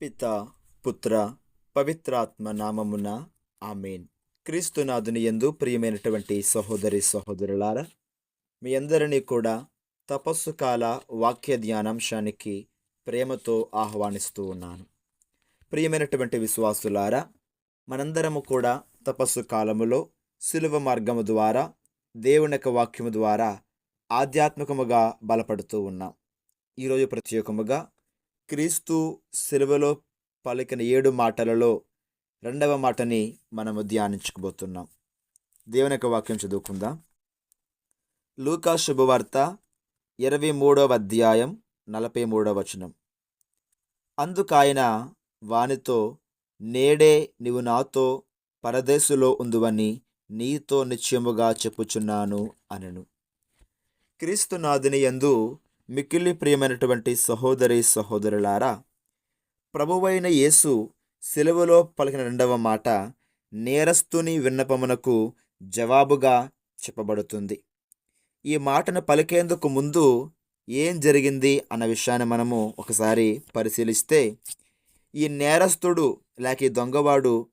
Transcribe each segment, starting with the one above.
పిత పుత్ర పవిత్రాత్మ నామమున ఆమెన్. క్రీస్తునాథుని యందు ప్రియమైనటువంటి సహోదరి సహోదరులారా మీ అందరినీ కూడా తపస్సు కాల వాక్య ధ్యానాంశానికి ప్రేమతో ఆహ్వానిస్తూ ఉన్నాను. ప్రియమైనటువంటి విశ్వాసులారా మనందరము కూడా తపస్సు కాలములో సులువ మార్గము ద్వారా దేవుని యొక్క వాక్యము ద్వారా ఆధ్యాత్మికముగా బలపడుతూ ఉన్నాం. ఈరోజు ప్రత్యేకముగా క్రీస్తు సెలవులో పలికిన ఏడు మాటలలో రెండవ మాటని మనము ధ్యానించుకోబోతున్నాం దేవుని యొక్క వాక్యం చదువుకుందాం. లూకా శుభవార్త ఇరవై మూడవ అధ్యాయం నలభై మూడవ వచనం. అందుకాయన వానితో నేడే నీవు నాతో పరదేశులో ఉందువని నీతో నిశ్చయముగా చెప్పుచున్నాను అనెను. క్రీస్తునాథుని యందు మిక్కిలి ప్రియమైనటువంటి సహోదరి సహోదరులారా ప్రభువైన యేసు సెలవులో పలికిన రెండవ మాట నేరస్తుని విన్నపమునకు జవాబుగా చెప్పబడుతుంది. ఈ మాటను పలికేందుకు ముందు ఏం జరిగింది అన్న విషయాన్ని మనము ఒకసారి పరిశీలిస్తే ఈ నేరస్తుడు లేక ఈ దొంగవాడు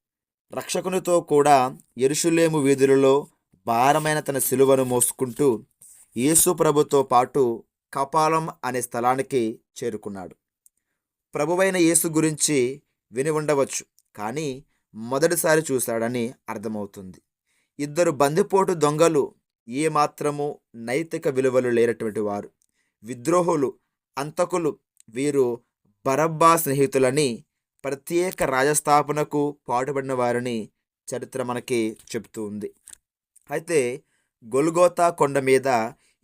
రక్షకునితో కూడా ఎరుషులేము వీధులలో భారమైన తన సిలువను మోసుకుంటూ యేసు ప్రభుతో పాటు కపాలం అనే స్థలానికి చేరుకున్నాడు. ప్రభువైన యేసు గురించి విని ఉండవచ్చు కానీ మొదటిసారి చూశాడని అర్థమవుతుంది. ఇద్దరు బందిపోటు దొంగలు ఏమాత్రము నైతిక విలువలు లేనటువంటి వారు. విద్రోహులు అంతకులు వీరు బరబ్బా స్నేహితులని ప్రత్యేక రాజస్థాపనకు పాటుపడిన వారిని చరిత్ర మనకి చెబుతూ ఉంది. అయితే గొల్గోతా కొండ మీద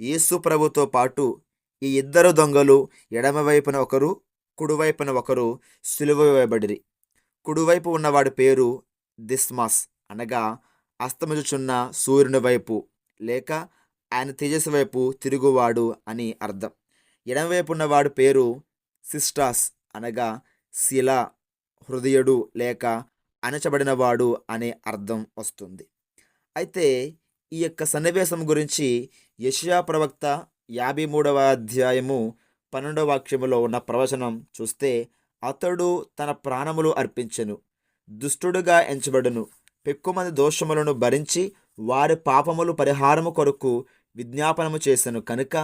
యేసు ప్రభుతో పాటు ఈ ఇద్దరు దొంగలు ఎడమవైపున ఒకరు కుడివైపున ఒకరు సిలువ వేయబడిరి. కుడివైపు ఉన్నవాడి పేరు దిస్మాస్ అనగా అస్తమించుచున్న సూర్యుని వైపు లేక ఆయన తేజస్సు వైపు తిరుగువాడు అని అర్థం. ఎడమవైపు ఉన్నవాడు పేరు సిస్టాస్ అనగా శిల హృదయుడు లేక అణచబడినవాడు అనే అర్థం వస్తుంది. అయితే ఈ యొక్క సన్నివేశం గురించి యషయా ప్రవక్త యాభై మూడవ అధ్యాయము పన్నెండవ వాక్యములో ఉన్న ప్రవచనం చూస్తే అతడు తన ప్రాణములు అర్పించెను దుష్టుడుగా ఎంచబడును పెక్కుమంది దోషములను భరించి వారి పాపములు పరిహారము కొరకు విజ్ఞాపనము చేశాను కనుక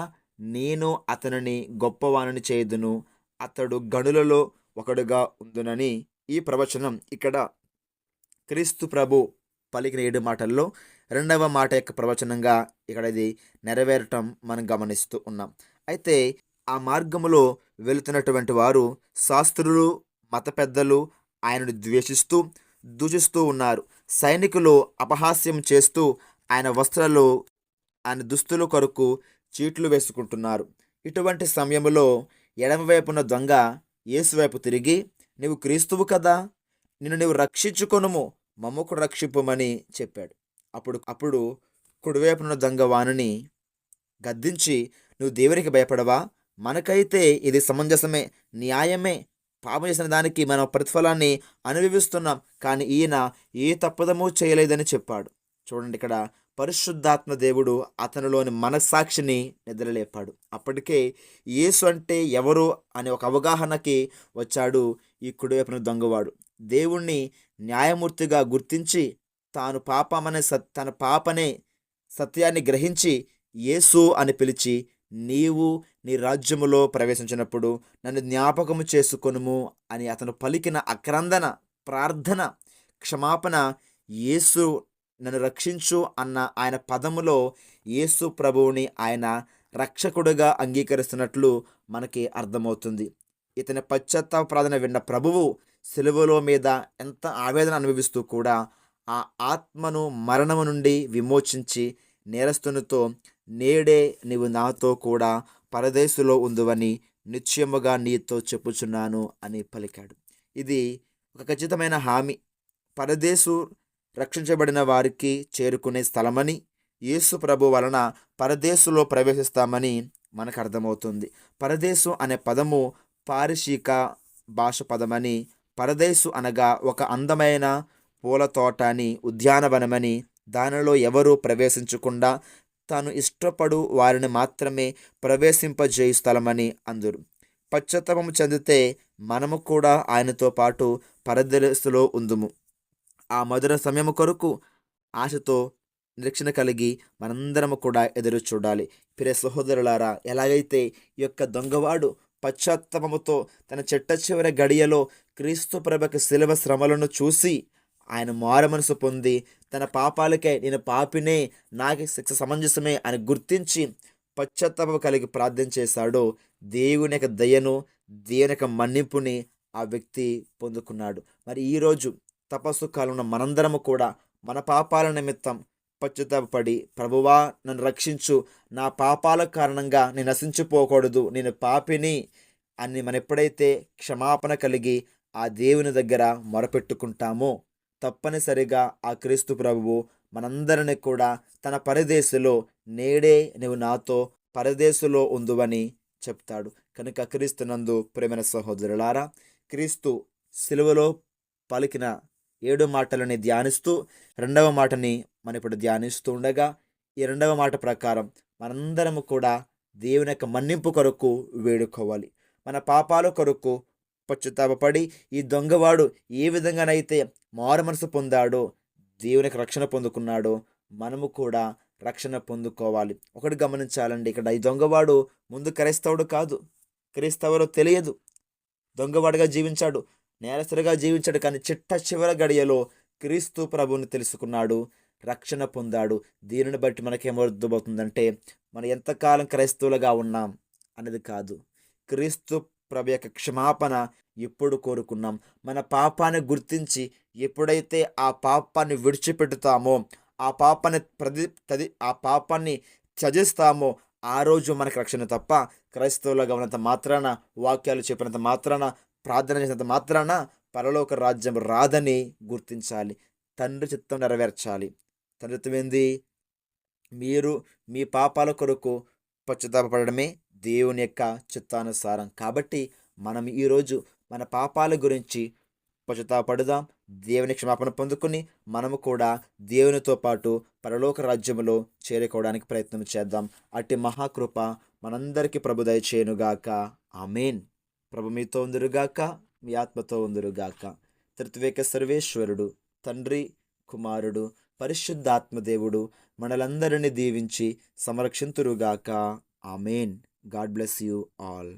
నేను అతనిని గొప్పవాణిని చేయుదును అతడు గనులలో ఒకడుగా ఉందునని ఈ ప్రవచనం ఇక్కడ క్రీస్తు ప్రభు పలికిన ఏడు మాటల్లో రెండవ మాట యొక్క ప్రవచనంగా ఇక్కడ ఇది నెరవేరటం మనం గమనిస్తూ ఉన్నాం. అయితే ఆ మార్గములో వెళుతున్నటువంటి వారు శాస్త్రులు మత పెద్దలు ఆయనను ద్వేషిస్తూ దూషిస్తూ ఉన్నారు. సైనికులు అపహాస్యం చేస్తూ ఆయన వస్త్రాలు ఆయన దుస్తులు కొరకు చీట్లు వేసుకుంటున్నారు. ఇటువంటి సమయంలో ఎడమవైపున దొంగ యేసువైపు తిరిగి నీవు క్రీస్తువు కదా నిన్ను నీవు రక్షించుకొనుము మమ్మకు రక్షింపమని చెప్పాడు. అప్పుడు అప్పుడు కుడివైపున దొంగ వాణిని గద్దించి నువ్వు దేవునికి భయపడవా? మనకైతే ఇది సమంజసమే న్యాయమే. పాపం చేసిన దానికి మనం ప్రతిఫలాన్ని అనుభవిస్తున్నాం కానీ ఈయన ఏ తప్పదము చేయలేదని చెప్పాడు. చూడండి ఇక్కడ పరిశుద్ధాత్మ దేవుడు అతనిలోని మనస్సాక్షిని నిద్రలేపాడు. అప్పటికే యేసు అంటే ఎవరు అనే ఒక అవగాహనకి వచ్చాడు ఈ కుడివైపున దొంగవాడు. దేవుణ్ణి న్యాయమూర్తిగా గుర్తించి తాను పాపమనే సత్ తన పాపనే సత్యాన్ని గ్రహించి యేసు అని పిలిచి నీవు నీ రాజ్యములో ప్రవేశించినప్పుడు నన్ను జ్ఞాపకము చేసుకొనుము అని అతను పలికిన అక్రందన ప్రార్థన క్షమాపణ యేసు నన్ను రక్షించు అన్న ఆయన పదములో యేసు ప్రభువుని ఆయన రక్షకుడుగా అంగీకరిస్తున్నట్లు మనకి అర్థమవుతుంది. ఇతని పశ్చాత్తాప ప్రార్థన విన్న ప్రభువు సెలవులో మీద ఎంత ఆవేదన అనుభవిస్తూ కూడా ఆ ఆత్మను మరణము నుండి విమోచించి నేరస్తునితో నేడే నీవు నాతో కూడా పరదేశులో ఉందువని నిశ్చయముగా నీతో చెప్పుచున్నాను అని పలికాడు. ఇది ఒక ఖచ్చితమైన హామీ. పరదేశు రక్షించబడిన వారికి చేరుకునే స్థలమని యేసు ప్రభు వలన పరదేశులో ప్రవేశిస్తామని మనకు అర్థమవుతుంది. పరదేశు అనే పదము పారిశీక భాష పదమని పరదేశు అనగా ఒక అందమైన పూల తోట అని ఉద్యానవనమని దానిలో ఎవరూ ప్రవేశించకుండా తాను ఇష్టపడు వారిని మాత్రమే ప్రవేశింపజేయు స్థలమని అందురు. పశ్చాత్తాపము చెందితే మనము కూడా ఆయనతో పాటు పరదేశంలో ఉందుము. ఆ మధుర సమయము కొరకు ఆశతో నిరీక్షణ కలిగి మనందరము కూడా ఎదురు చూడాలి. ప్రియ సహోదరులారా ఎలాగైతే ఈ యొక్క దొంగవాడు పశ్చాత్తాపముతో తన చెట్ట చివరి గడియలో క్రీస్తు ప్రభకు శిలవ శ్రమలను చూసి ఆయన మారు మనసు పొంది తన పాపాలకై నేను పాపినే నాకు శిక్ష సమంజసమే అని గుర్తించి పశ్చాత్తాపం కలిగి ప్రార్థన చేశాడో. దేవుని యొక్క దయను దేవుని యొక్క మన్నింపుని ఆ వ్యక్తి పొందుకున్నాడు. మరి ఈరోజు తపస్సు కాలంలో మనందరము కూడా మన పాపాల నిమిత్తం పశ్చాత్తాపడి ప్రభువా నన్ను రక్షించు. నా పాపాల కారణంగా నేను నశించిపోకూడదు. నేను పాపిని అని మనం ఎప్పుడైతే క్షమాపణ కలిగి ఆ దేవుని దగ్గర మొరపెట్టుకుంటామో తప్పనిసరిగా ఆ క్రీస్తు ప్రభువు మనందరిని కూడా తన పరదేశులో నేడే నువ్వు నాతో పరదేశులో ఉందువని చెప్తాడు. కనుక క్రీస్తు నందు ప్రేమైన సహోదరులారా క్రీస్తు సిలువలో పలికిన ఏడు మాటలని ధ్యానిస్తూ రెండవ మాటని మనం ఇప్పుడు ధ్యానిస్తూ ఉండగా ఈ రెండవ మాట ప్రకారం మనందరము కూడా దేవుని యొక్క మన్నింపు కొరకు వేడుకోవాలి. మన పాపాల కొరకు పశ్చాత్తాపడి ఈ దొంగవాడు ఏ విధంగానైతే మారు మనసు పొందాడో దేవునికి రక్షణ పొందుకున్నాడో మనము కూడా రక్షణ పొందుకోవాలి. ఒకటి గమనించాలండి ఇక్కడ ఈ దొంగవాడు ముందు క్రైస్తవుడు కాదు క్రైస్తవుడు తెలియదు. దొంగవాడుగా జీవించాడు నేరస్తుడిగా జీవించాడు కానీ చిట్ట చివరి గడియలో క్రీస్తు ప్రభువుని తెలుసుకున్నాడు రక్షణ పొందాడు. దీనిని బట్టి మనకేమర్థమవుతుందంటే మనం ఎంతకాలం క్రైస్తవులుగా ఉన్నాం అనేది కాదు. క్రీస్తు ప్రభు యొక్క క్షమాపణ ఎప్పుడు కోరుకున్నాం. మన పాపాన్ని గుర్తించి ఎప్పుడైతే ఆ పాపాన్ని విడిచిపెడతామో ఆ పాపాన్ని ప్రతి తది ఆ పాపాన్ని త్యజిస్తామో ఆ రోజు మనకు రక్షణ తప్ప క్రైస్తవులుగా ఉన్నంత మాత్రాన వాక్యాలు చెప్పినంత మాత్రాన ప్రార్థన చేసినంత మాత్రాన పరలోక రాజ్యం రాదని గుర్తించాలి. తండ్రి చిత్తం నెరవేర్చాలి. తండ్రి చిత్తం ఏంది? మీరు మీ పాపాల కొరకు పశ్చాత్తాపడమే దేవుని యొక్క చిత్తానుసారం. కాబట్టి మనం ఈరోజు మన పాపాల గురించి పడుదాం దేవుని క్షమాపణ పొందుకుని మనము కూడా దేవునితో పాటు పరలోక రాజ్యములో చేరుకోవడానికి ప్రయత్నం చేద్దాం. అట్టి మహాకృప మనందరికీ ప్రభు చేయనుగాక. ఆమెన్. ప్రభు మీతో ఉందిరుగాక మీ ఆత్మతో ఉందిరుగాక. తృత్వేక సర్వేశ్వరుడు తండ్రి కుమారుడు పరిశుద్ధాత్మదేవుడు మనలందరినీ దీవించి సంరక్షింతురుగాక. Amen. God bless you all.